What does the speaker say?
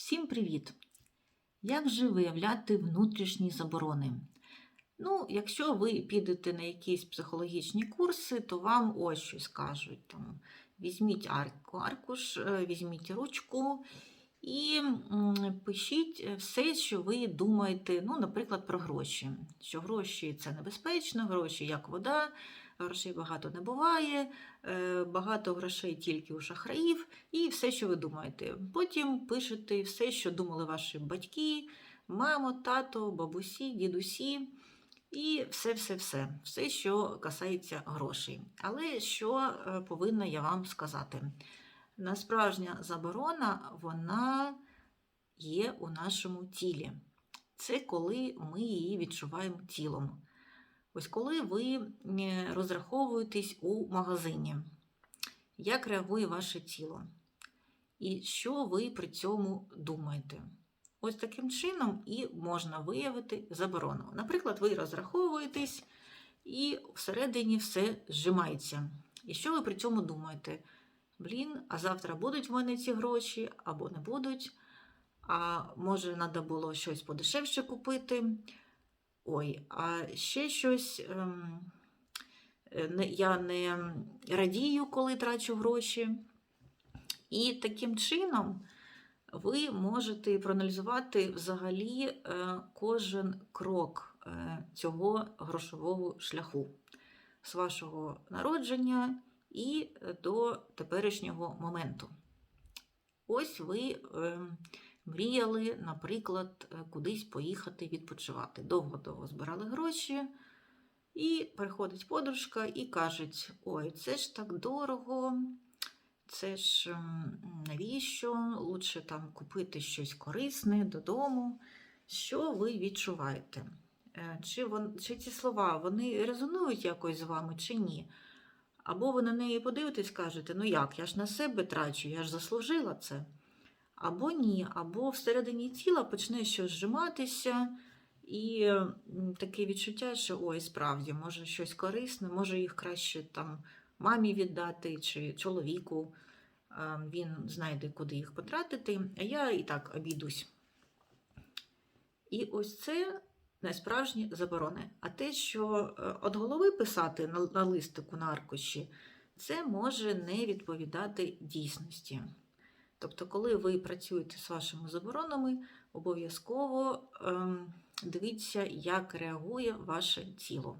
Всім привіт! Як же виявляти внутрішні заборони? Ну, якщо ви підете на якісь психологічні курси, то вам ось щось кажуть. Там, візьміть арку, аркуш, е, візьміть ручку і пишіть все, що ви думаєте, ну, наприклад, про гроші. Що гроші це небезпечно, гроші як вода, грошей багато не буває, е, багато грошей тільки у шахраїв, і все, що ви думаєте. Потім пишете все, що думали ваші батьки, мамо, тато, бабусі, дідусі. І все-все-все, все, що касається грошей. Але що е, повинна я вам сказати? Насправжня заборона, вона є у нашому тілі. Це коли ми її відчуваємо тілом. Ось коли ви е, розраховуєтесь у магазині, як реагує ваше тіло? І що ви при цьому думаєте? Ось таким чином і можна виявити заборону. Наприклад, ви розраховуєтесь і всередині все зжимається. І що ви при цьому думаєте? Блін, а завтра будуть в мене ці гроші або не будуть. А може, треба було щось подешевше купити. Ой, а ще щось. Ем, я не радію, коли трачу гроші. І таким чином ви можете проаналізувати взагалі е, кожен крок е, цього грошового шляху з вашого народження і до теперішнього моменту. Ось ви е, мріяли, наприклад, е, кудись поїхати відпочивати. Довго-довго збирали гроші, і приходить подружка і кажуть: ой, це ж так дорого. Це ж навіщо? Лучше там купити щось корисне додому. Що ви відчуваєте? Е, Чи, вон, чи ці слова вони резонують якось з вами, чи ні? Або ви на неї подивитесь, скажете, ну як, я ж на себе трачу, я ж заслужила це. Або ні, або всередині тіла почне щось зжиматися, і таке відчуття, що ой, справді, може щось корисне, може їх краще там мамі віддати чи чоловіку. Е, Він знайде, куди їх потратити, а я і так обійдусь. І ось це не справжні заборони. А те, що е, від голови писати на, на листику на аркуші, це може не відповідати дійсності. Тобто, коли ви працюєте з вашими заборонами, обов'язково ем, дивіться, як реагує ваше тіло.